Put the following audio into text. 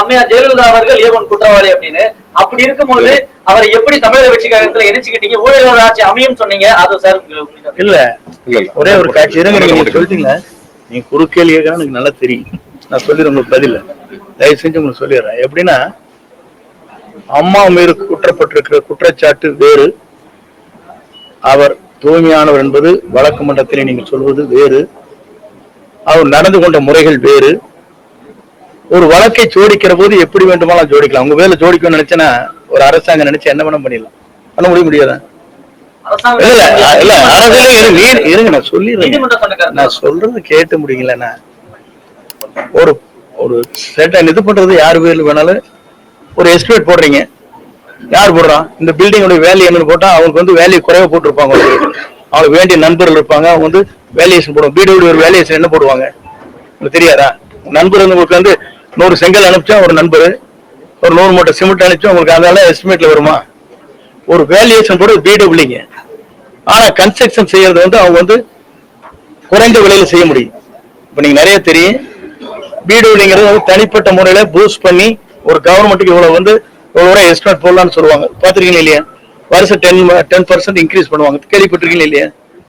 அம்மையார் ஜெயலலிதா அவர்கள் ஏவன் குற்றவாளி அப்படின்னு. அப்படி இருக்கும்போது அவரை எப்படி தமிழக வெற்றி கழகத்துல இணைச்சுக்கிட்டீங்க? ஊழல் ஆட்சி அமையும் சொன்னீங்க. அது சார் இல்ல. ஒரே ஒரு காட்சி. இருங்க நீங்க சொல்லிட்டீங்க நீங்க குறுக்கேள்வி கேட்கறா எனக்கு நல்லா தெரியும். நான் சொல்லிடுறேன் உங்களுக்கு பதில். தயவு செஞ்சு உங்களுக்கு சொல்லிடுறேன். எப்படின்னா அம்மா மீது குற்றப்பட்டிருக்கிற குற்றச்சாட்டு வேறு. அவர் தூய்மையானவர் என்பது வழக்கு மன்றத்திலே நீங்கள் சொல்வது வேறு. அவர் நடந்து கொண்ட முறைகள் வேறு. ஒரு வழக்கை ஜோடிக்கிற போது எப்படி வேண்டுமானாலும் ஜோடிக்கலாம். உங்க வேலை ஜோடிக்கணும்னு நினைச்சேன்னா ஒரு அரசாங்கம் நினைச்சு என்ன பண்ண பண்ணிடலாம். பண்ண முடிய முடியாதா? இல்ல இல்ல அரசியலே இருங்க இரு- இருங்க நான் சொல்லிடுறேன். நான் சொல்றது கேட்டு முடியலண்ணா ஒரு ஒரு செட்டன் இது பண்றது யார் பேர்ல வேணாலும்? ஒரு எஸ்டிமேட் போடுறீங்க. யார் போடுறான் இந்த பில்டிங்கோட வேல்யூ என்னன்னு போட்டா அவங்களுக்கு வந்து வேல்யூ குறைவா போட்டிருப்பாங்க. அவங்களுக்கு. வேண்டிய நண்பர்கள் இருப்பாங்க. அவங்க வந்து வேல்யூஷன் போடுவாங்க. பிடபிள்யூ ஒரு வேல்யூஷன் என்ன போடுவாங்க? உங்களுக்கு தெரியாதா? நண்பர் வந்து உங்களுக்கு வந்து நூறு செங்கல் அனுப்பிச்சா ஒரு நண்பர் ஒரு நூறு மூட்டை சிமெண்ட் அனுப்பிச்சா உங்களுக்கு அதனால எஸ்டிமேட்ல வருமா? ஒரு வேல்யூஷன் போட பிடபிள்யூங்க ஆனா கன்ஸ்ட்ரக்ஷன் செய்யறது வந்து அவங்க வந்து குறைந்த விலையில செய்ய முடியும். இப்போ நீங்க நிறைய தெரியும். பிடபிள்யூங்கிறது வந்து தனிப்பட்ட முறையில பூஸ்ட் பண்ணி ஒரு கவர்மெண்ட்டுக்கு இவ்வளவு வந்து இவ்வளவு எஸ்டிமேட் போடலாம்னு சொல்லுவாங்க. பாத்திருக்கீங்க இல்லையா? வருஷம் டென் டென் பர்சன்ட் இன்க்ரீஸ் பண்ணுவாங்க. கேள்விப்பட்டிருக்கீங்க இல்லையா?